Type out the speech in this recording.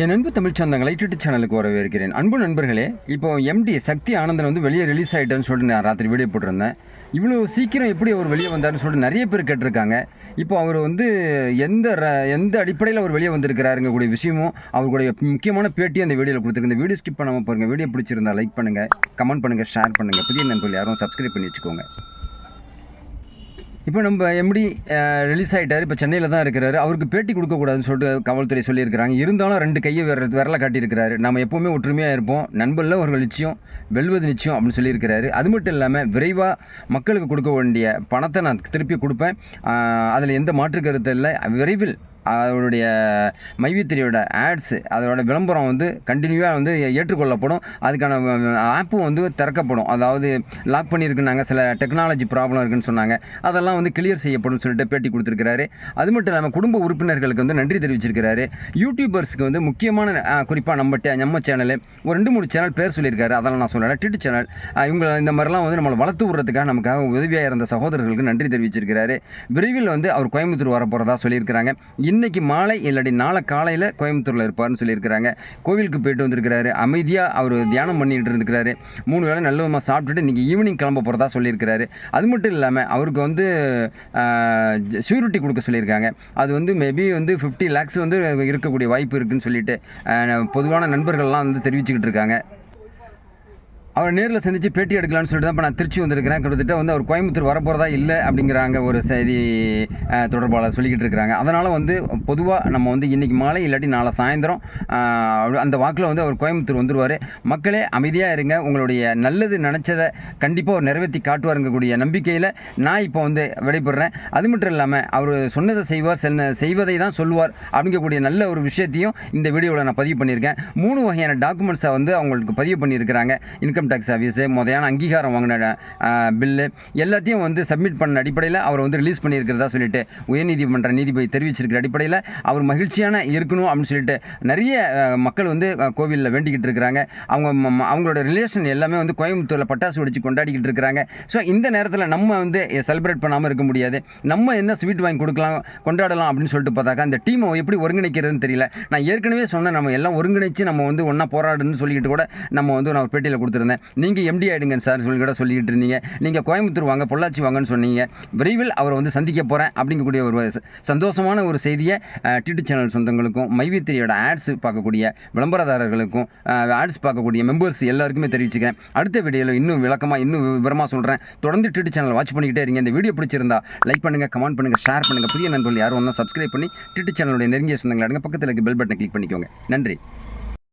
என் அன்பு தமிழ் சொந்தங்களை யூடியூப் சேனலுக்கு வரவேற்கிறேன். அன்பு நண்பர்களே இப்போ எம்டி சக்தி ஆனந்தன் வந்து வெளியே ரிலீஸ் ஆகிட்டேன்னு சொல்லிட்டு நான் ராத்திரி வீடியோ போட்டிருந்தேன். இவ்வளோ சீக்கிரம் எப்படி அவர் வெளியே வந்தாருன்னு சொல்லிட்டு நிறைய பேர் கேட்டிருக்காங்க. இப்போ அவர் வந்து எந்த ர- எந்த அடிப்படையில் அவர் வெளியே வந்திருக்கிறாருங்க கூடிய விஷயமும் அவருடைய முக்கியமான பேட்டி அந்த வீடியோவில் கொடுத்துருக்கு. இந்த வீடியோ ஸ்கிப் பண்ணாமல் பாருங்கள் வீடியோ பிடிச்சிருந்தா லைக் பண்ணுங்கள் கமெண்ட் பண்ணுங்கள் ஷேர் பண்ணுங்கள் புதிய நண்பர்கள் யாரும் சப்ஸ்கிரைப் பண்ணி வச்சுக்கோங்க. இப்போ நம்ம எம்டி ரிலீஸ் ஆகிட்டார் இப்போ சென்னையில் தான் இருக்கிறாரு. அவருக்கு பேட்டி கொடுக்கக்கூடாதுன்னு சொல்லிட்டு காவல்துறை சொல்லியிருக்கிறாங்க. இருந்தாலும் ரெண்டு கையை விர விரல காட்டியிருக்கிறாரு. நம்ம எப்போவுமே ஒற்றுமையாக இருப்போம். நண்பரில் அவர்கள் நிச்சயம் வெல்வது நிச்சயம் அப்படின்னு சொல்லியிருக்கிறாரு. அது மட்டும் இல்லாமல் விரைவாக மக்களுக்கு கொடுக்க வேண்டிய பணத்தை நான் திருப்பி கொடுப்பேன். அதில் எந்த மாற்று கருத்து இல்லை. விரைவில் அவருடைய மைவித்திரியோட ஆட்ஸு அதோட விளம்பரம் வந்து கண்டினியூவாக வந்து ஏற்றுக்கொள்ளப்படும். அதுக்கான ஆப்பும் வந்து திறக்கப்படும். அதாவது லாக் பண்ணியிருக்குனாங்க சில டெக்னாலஜி ப்ராப்ளம் இருக்குன்னு சொன்னாங்க. அதெல்லாம் வந்து கிளியர் செய்யப்படும் சொல்லிட்டு பேட்டி கொடுத்துருக்கிறாரு. அது மட்டும் இல்லாமல் குடும்ப உறுப்பினர்களுக்கு வந்து நன்றி தெரிவிச்சிருக்கிறாரு. யூடியூபர்ஸ்க்கு வந்து முக்கியமான குறிப்பாக நம்ம டே- நம்ம சேனலு ஒரு ரெண்டு மூணு சேனல் பேர் சொல்லியிருக்காரு. அதெல்லாம் நான் சொல்லலை. டிட்டு சேனல் இவங்க இந்த மாதிரிலாம் வந்து நம்மளை வளர்த்து விடுறதுக்காக நமக்காக உதவியாக இருந்த சகோதரர்களுக்கு நன்றி தெரிவிச்சிருக்கிறாரு. விரைவில் வந்து அவர் கோயம்புத்தூர் வர போகிறதா சொல்லியிருக்கிறாங்க இன்றைக்கி மாலை இல்லாட்டி நாளை காலையில் கோயம்புத்தூரில் இருப்பார்னு சொல்லியிருக்கிறாங்க. கோவிலுக்கு போயிட்டு வந்திருக்கிறாரு. அமைதியாக அவர் தியானம் பண்ணிகிட்டு இருந்துக்கிறாரு மூணு வேளை நல்ல விதமாக சாப்பிட்டுட்டு இன்றைக்கி ஈவினிங் கிளம்ப போகிறதா சொல்லியிருக்கிறாரு. அது மட்டும் இல்லாமல் அவருக்கு வந்து ஷூரிட்டி கொடுக்க சொல்லியிருக்காங்க. அது வந்து மேபி வந்து ஃபிஃப்டி லேக்ஸ் வந்து இருக்கக்கூடிய வாய்ப்பு இருக்குன்னு சொல்லிட்டு பொதுவான நண்பர்கள்லாம் வந்து தெரிவிச்சுக்கிட்டு இருக்காங்க. அவர் நேரில் சந்தித்து பேட்டி எடுக்கலாம்னு சொல்லிட்டு தான் இப்போ நான் திருச்சி வந்திருக்கிறேன். கிட்டத்தட்ட வந்து அவர் கோயம்புத்தூர் வரப்போகிறதா இல்லை அப்படிங்கிறாங்க ஒரு செய்தி தொடர்பாளர் சொல்லிக்கிட்டு இருக்கிறாங்க அதனால் வந்து பொதுவாக நம்ம வந்து இன்றைக்கி மாலை இல்லாட்டி நாளை சாயந்தரம் அந்த வாக்கில் வந்து அவர் கோயம்புத்தூர் வந்துருவார். மக்களே அமைதியாக இருங்க. உங்களுடைய நல்லது நினச்சதை கண்டிப்பாக அவர் நிறைவேற்றி காட்டுவாருங்கக்கூடிய நம்பிக்கையில் நான் இப்போ வந்து விடைபெறேன் அது மட்டும் இல்லாமல் அவர் சொன்னதை செய்வார் சென்ன செய்வதை தான் சொல்லுவார் அப்படிங்கக்கூடிய நல்ல ஒரு விஷயத்தையும் இந்த வீடியோவில் நான் பதிவு பண்ணியிருக்கேன். மூணு வகையான டாக்குமெண்ட்ஸை வந்து அவங்களுக்கு பதிவு பண்ணியிருக்கிறாங்க. இன்கம் டேக்ஸ் ஆஃபீஸு முதையான அங்கீகாரம் வாங்கின பில்லு எல்லாத்தையும் வந்து சப்மிட் பண்ண அடிப்படையில் அவர் வந்து ரிலீஸ் பண்ணியிருக்கிறதா சொல்லிட்டு உயர்நீதிமன்ற நீதிபதி தெரிவிச்சிருக்கிற அடிப்படையில் அவர் மகிழ்ச்சியான இருக்கணும் அப்படின்னு சொல்லிட்டு நிறைய மக்கள் வந்து கோவிலில் வேண்டிக்கிட்டு இருக்கிறாங்க. அவங்க ம- அவங்களோட ரிலேஷன் எல்லாமே வந்து கோயம்புத்தூரில் பட்டாசு வெடிச்சு கொண்டாடிக்கிட்டு இருக்கிறாங்க. ஸோ இந்த நேரத்தில் நம்ம வந்து செலிப்ரேட் பண்ணாமல் இருக்க முடியாது. நம்ம என்ன ஸ்வீட் வாங்கி கொடுக்கலாம் கொண்டாடலாம் அப்படின்னு சொல்லிட்டு பார்த்தாக்கா அந்த டீமை எப்படி ஒருங்கிணைக்கிறதுன்னு தெரியல. நான் ஏற்கனவே சொன்னேன் நம்ம எல்லாம் ஒருங்கிணைச்சு நம்ம வந்து ஒன்றா போராடுன்னு சொல்லிக்கிட்டு கூட நம்ம வந்து நான் ஒரு பேட்டியில் கொடுத்துருந்தேன். நீங்கள் எம்டி ஆயிடுங்க சார் சொல்லி கூட சொல்லிக்கிட்டு இருந்தீங்க. நீங்கள் கோயம்புத்தூர் வாங்க பொள்ளாச்சி வாங்கன்னு சொன்னீங்க. விரைவில் அவரை வந்து சந்திக்க போகிறேன் அப்படிங்கக்கூடிய ஒரு சந்தோஷமான ஒரு செய்தியை டிடி சேனல் சொந்தங்களுக்கும் மைவித்திரியோட ஆட்ஸ் பார்க்கக்கூடிய விளம்பரதாரர்களுக்கும் ஆட்ஸ் பார்க்கக்கூடிய மெம்பர்ஸ் எல்லாருக்குமே தெரிவிச்சுக்கிறேன். அடுத்த வீடியோவில் இன்னும் விளக்கமாக இன்னும் விவரமாக சொல்கிறேன் தொடர்ந்து டிடி சேனல் வாட்ச் பண்ணிக்கிட்டே இருங்க. இந்த வீடியோ பிடிச்சிருந்தா லைக் பண்ணுங்கள் கமெண்ட் பண்ணுங்கள் ஷேர் பண்ணுங்கள் புதிய நண்பர்கள் யாரும் வந்தால் சப்ஸ்கிரைப் பண்ணி டிடி சேனலுடைய நெருங்கிய சொந்தங்கள் அடங்க பக்கத்தில் இருக்க பெல் பட்டனை கிளிக் பண்ணிக்கோங்க. நன்றி.